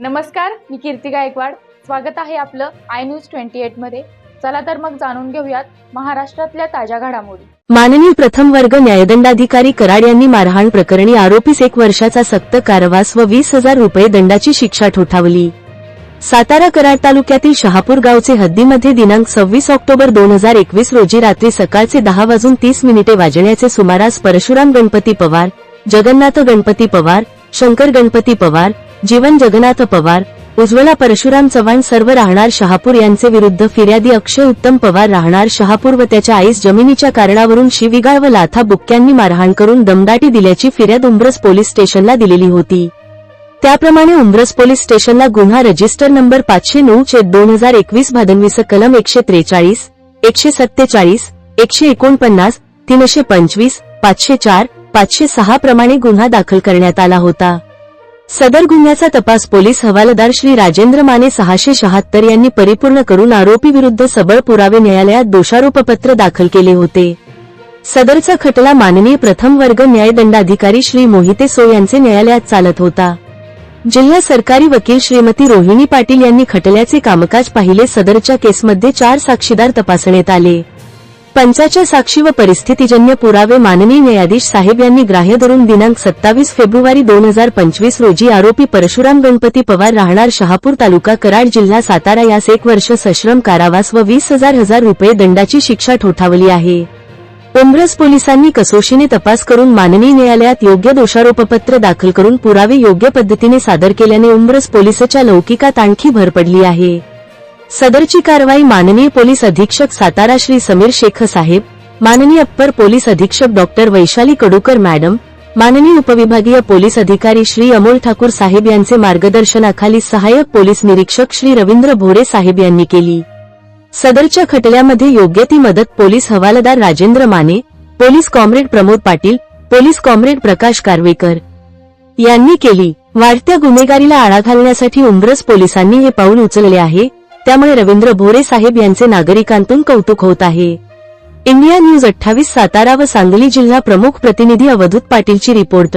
नमस्कार मी कीर्ती गायकवाड. स्वागत आहे आपलं आय न्यूज ट्वेंटी एटमध्ये. चला तर मग जाणून घेऊयात महाराष्ट्रातल्या ताज्या घडामोडी. माननीय प्रथम वर्ग न्यायदंडाधिकारी कराड यांनी मारहाण प्रकरणी आरोपीस एक वर्षाचा सक्त कारावास व वीस हजार रुपये दंडाची शिक्षा ठोठावली. सातारा कराड तालुक्यातील शहापूर गावचे हद्दीमध्ये दिनांक सव्वीस ऑक्टोबर दोन हजार एकवीस रोजी रात्री सकाळचे दहा वाजून तीस मिनिटे वाजण्याचे सुमारास परशुराम गणपती पवार जगन्नाथ गणपती पवार शंकर गणपती पवार जीवन जगन्नाथ पवार उज्ज्वला परशुराम चव्हाण सर्व राहणार शहापूर यांचे विरुद्ध फिर्यादी अक्षय उत्तम पवार राहणार शहापूर व त्याच्या आईस जमिनीच्या कारणावरून शिविगाळ व लाथा बुक्क्यांनी मारहाण करून दमदाटी दिल्याची फिर्याद उंब्रस पोलीस स्टेशनला दिलेली होती. त्याप्रमाणे उंब्रज पोलीस स्टेशनला गुन्हा रजिस्टर नंबर पाचशे नऊ चे दोन हजार एकवीस भादनवीस कलम एकशे त्रेचाळीस एकशे सत्तेचाळीस एकशे एकोणपन्नास तीनशे पंचवीस पाचशे चार पाचशे सहा प्रमाणे गुन्हा दाखल करण्यात आला होता. सदर गुन्ह्याचा तपास पोलीस हवालदार श्री राजेंद्र माने सहाशे शहात्तर यांनी परिपूर्ण करून आरोपी विरुद्ध सबळ पुरावे न्यायालयात दोषारोपपत्र दाखल केले होते. सदरचा खटला माननीय प्रथम वर्ग न्यायदंडाधिकारी श्री मोहिते सो यांचे न्यायालयात चालत होता. जिल्हा सरकारी वकील श्रीमती रोहिणी पाटील यांनी खटल्याचे कामकाज पाहिले सदरच्या केसमध्ये चार साक्षीदार तपासण्यात आले. पंचाच्या साक्षी व परिस्थितीजन्य पुरावे माननीय न्यायाधीश साहेब यांनी ग्राह्य धरून दिनांक सत्तावीस फेब्रुवारी दोन हजार पंचवीस रोजी आरोपी परशुराम गणपती पवार राहणार शहापूर तालुका कराड जिल्हा सातारा यास एक वर्ष सश्रम कारावास व वीस हजार हजार रुपये दंडाची शिक्षा ठोठावली आहे. उमरस पोलिसांनी कसोशीने तपास करून माननीय न्यायालयात योग्य दोषारोपपत्र दाखल करून पुरावे योग्य पद्धतीने सादर केल्याने उमरस पोलिसच्या लौकिकात आणखी भर पडली आहे. सदरची कारवाई माननीय पोलीस अधीक्षक सातारा श्री समीर शेख साहेब माननीय अप्पर पोलीस अधीक्षक डॉक्टर वैशाली कडूकर मॅडम माननीय उपविभागीय पोलीस अधिकारी श्री अमोल ठाकूर साहेब यांचे मार्गदर्शनाखाली सहाय्यक पोलीस निरीक्षक श्री रवींद्र भोरे साहेब यांनी केली. सदरच्या खटल्यामध्ये योग्य ती मदत पोलीस हवालदार Rajendra Mane police comrade Pramod Patil police comrade Prakash Karvekar यांनी केली. वाढत्या गुन्हेगारीला आळा घालण्यासाठी उमरस पोलिसांनी हे पाऊल उचलले आहे. त्यामुळे रवींद्र भोरे साहेब यांचे नागरिकांतून कौतुक होत आहे. इंडिया न्यूज अठ्ठावीस सातारा व सांगली जिल्हा प्रमुख प्रतिनिधी अवधूत पाटीलची रिपोर्ट.